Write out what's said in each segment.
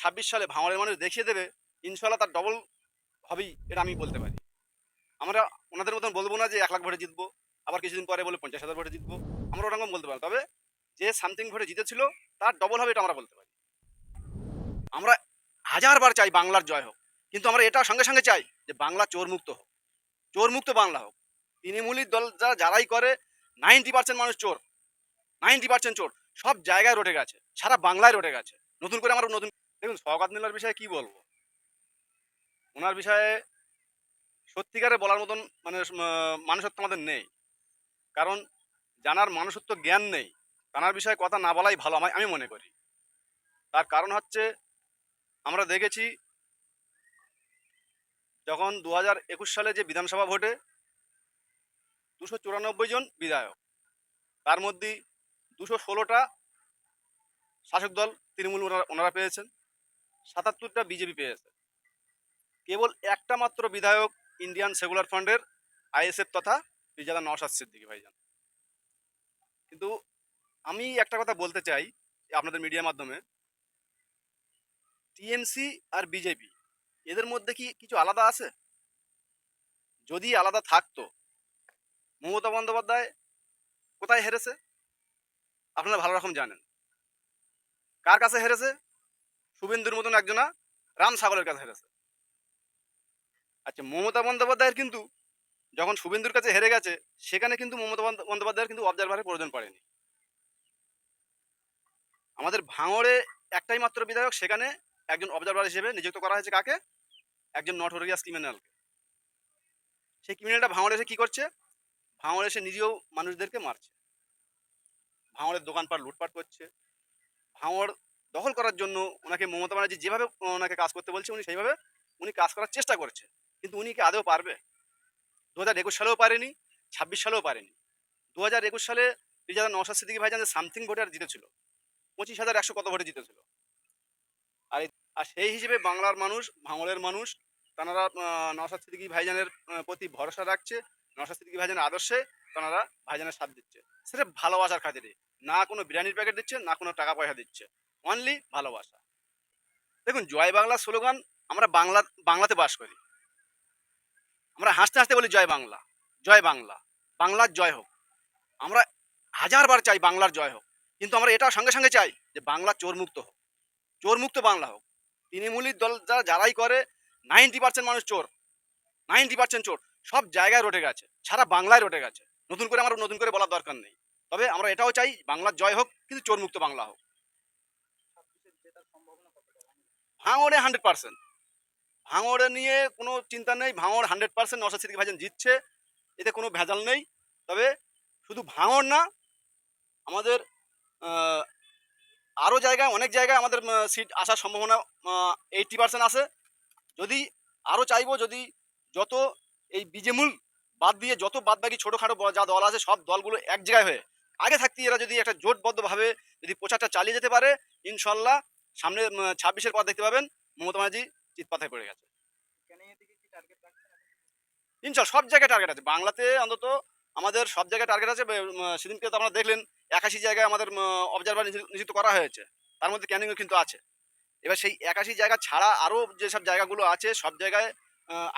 ছাব্বিশ সালে ভাঙড়ের মানুষ দেখিয়ে দেবে, ইনশাল্লাহ তার ডবল হবেই, এটা আমি বলতে পারি। আমরা ওনাদের মতন বলব না যে এক লাখ ভোটে জিতবো, আবার কিছুদিন পরে বলে পঞ্চাশ হাজার ভোটে জিতবো, আমরা ওরকম বলতে পারি তবে যে সামথিং ভোটে জিতেছিল, তার ডবল হবে এটা আমরা বলতে পারি। আমরা হাজারবার চাই বাংলার জয় হোক, কিন্তু আমরা এটা সঙ্গে সঙ্গে চাই যে বাংলা চোর মুক্ত হোক। চোর মুক্ত বাংলা হোক। তৃণমূলী দল যারা যারাই করে নাইনটি পার্সেন্ট মানুষ চোর। নাইনটি পার্সেন্ট চোর। সব জায়গায় রটে গেছে, সারা বাংলায় রটে গেছে। নতুন করে আমরা নতুন দেখুন, সওগাত মিল্লার বিষয়ে কি বলব? ওনার বিষয়ে সত্যিকারে বলার মতন মানে মানুষত্ব আমাদের নেই। কারণ জানার মানুষত্ব জ্ঞান নেই। তানার বিষয়ে কথা না বলাই ভালো আমি আমি মনে করি। তার কারণ হচ্ছে, আমরা দেখেছি যখন দু হাজার একুশ সালে যে বিধানসভা ভোটে দুশো চুরানব্বই জন বিধায়ক, তার মধ্যে দুশো ষোলোটা শাসক দল তৃণমূল ওনারা পেয়েছেন। সাতাত্তরটা বিজেপি পেয়েছে। কেবল একটা মাত্র বিধায়ক ইন্ডিয়ান সেকুলার ফান্ডের আইএসএফ তথা বিজাদা নওশাদ সিদ্দিকি ভাইজান। কিন্তু আমি একটা কথা বলতে চাই আপনাদের মিডিয়ার মাধ্যমে। টিএমসি আর বিজেপি, এদের মধ্যে কি কিছু আলাদা আছে? যদি আলাদা থাকতো, মমতা বন্দ্যোপাধ্যায় কোথায় হেরেছে? আপনারা ভালো রকম জানেন। কার কাছে হেরেছে? শুভেন্দুর মতন একজনা রাম সাগরের কাছে হেরেছে। আচ্ছা মমতা বন্দ্যোপাধ্যায়ের কিন্তু যখন শুভেন্দুর কাছে হেরে গেছে, সেখানে কিন্তু মমতা বন্দ- বন্দ্যোপাধ্যায়ের কিন্তু অবজারভারের প্রয়োজন পড়েনি। আমাদের ভাঙড়ে একটাই মাত্র বিধায়ক, সেখানে একজন অবজারভার হিসেবে নিযুক্ত করা হয়েছে কাকে? একজন নটোরিয়াস ক্রিমিনালকে সেই ক্রিমিনালটা ভাঙড়ে এসে কি করছে? ভাঙড়ে এসে নিজেও মানুষদেরকে মারছে। ভাঙড়ের দোকানপাট লুটপাট করছে। ভাঙড় দখল করার জন্য ওনাকে মমতা ব্যানার্জি যেভাবে ওনাকে কাজ করতে বলছে, উনি সেইভাবে উনি কাজ করার চেষ্টা করছে। কিন্তু উনি কি আদৌ পারবে? দু হাজার একুশ সালেও পারেনি, ছাব্বিশ সালেও পারেনি। দু হাজার একুশ সালে দুই হাজার নওশাদ সিদ্দিকি ভাইজান সামথিং ভোটে আর জিতেছিল, পঁচিশ হাজার একশো কত ভোটে জিতেছিল। আর আর সেই হিসেবে বাংলার মানুষ ভাঙড়ের মানুষ, তারা নওশাদ সিদ্দিকি ভাইজানের প্রতি ভরসা রাখছে, নওশাদ সিদ্দিকি ভাইজানের আদর্শে তারা ভাইজানের সাথ দিচ্ছে। সেটা ভালোবাসার খাতিরে। না কোনো বিরিয়ানির প্যাকেট দিচ্ছে, না কোনো টাকা পয়সা দিচ্ছে। অনলি ভালোবাসা। দেখুন, জয় বাংলা স্লোগান আমরা বাংলা, বাংলাতে বাস করি। আমরা হাসতে হাসতে বলি জয় বাংলা জয় বাংলা, বাংলার জয় হোক। আমরা হাজারবার চাই বাংলার জয় হোক। কিন্তু আমরা এটা সঙ্গে সঙ্গে চাই যে বাংলা চোর মুক্ত হোক। চোর মুক্ত বাংলা হোক। তৃণমূলী দল যারা যারাই করে নাইনটি পার্সেন্ট মানুষ চোর। নাইনটি পার্সেন্ট চোর। সব জায়গায় রটে গেছে। সারা বাংলায় রটে গেছে। নতুন করে আমরা, নতুন করে বলার দরকার নেই। তবে আমরা এটাও চাই বাংলার জয় হোক, কিন্তু চোর মুক্ত বাংলা হোক। ভাঙড়ে হান্ড্রেড পার্সেন্ট ভাঙড়ে নিয়ে কোনো চিন্তা নেই, ভাঙড় হান্ড্রেড পার্সেন্ট নশা সিদ্দিকি ভাইজান জিতছে, এতে কোনো ভেজাল নেই। তবে শুধু ভাঙড় না, আমাদের আরও জায়গায়, অনেক জায়গায় আমাদের সিট আসার সম্ভাবনা এইটটি পার্সেন্ট আছে। যদি আরও চাইব, যদি যত এই বিজেমূল বাদ দিয়ে যত বাদ বাকি ছোটোখাটো যা দল আছে, সব দলগুলো এক জায়গায় হয়ে, আগে থাকতে এরা যদি একটা জোটবদ্ধভাবে যদি প্রচারটা চালিয়ে যেতে পারে, ইনশাল্লাহ সামনে ছাব্বিশের পর দেখতে পাবেন। মমতা ব্যানার্জি চিৎপাথায় পড়ে গেছে। ইনশাল সব জায়গায় টার্গেট আছে। বাংলাতে অন্তত আমাদের সব জায়গায় টার্গেট আছে। সেদিনকে তো আপনারা দেখলেন, একাশি জায়গায় আমাদের অবজারভার নিযুক্ত করা হয়েছে। তার মধ্যে ক্যানিংও কিন্তু আছে। এবার সেই একাশি জায়গা ছাড়া আরও যেসব জায়গাগুলো আছে, সব জায়গায়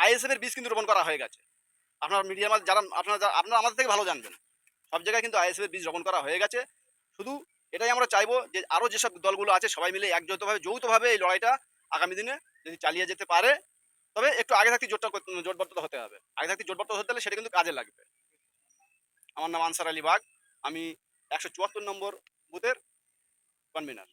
আইএসএফ এর বীজ কিন্তু রোপণ করা হয়ে গেছে। আপনার মিডিয়ার যারা, আপনারা আপনারা আমাদের থেকে ভালো জানবেন। সব জায়গায় কিন্তু আইএসএফ এর বীজ রোপণ করা হয়ে গেছে। শুধু এটাই আমরা চাইব যে আরও যেসব দলগুলো আছে সবাই মিলে একযৌথভাবে যৌথভাবে এই লড়াইটা আগামী দিনে যদি চালিয়ে যেতে পারে, তবে একটু আগে থাকতে জোটটা জোটবদ্ধ হতে হবে। আগে থাকতে জোটবদ্ধ হতে হলে সেটা কিন্তু কাজে লাগবে। আমার নাম আনসার আলী বাগ, আমি একশো চুয়াত্তর নম্বর বুথের কনভেনার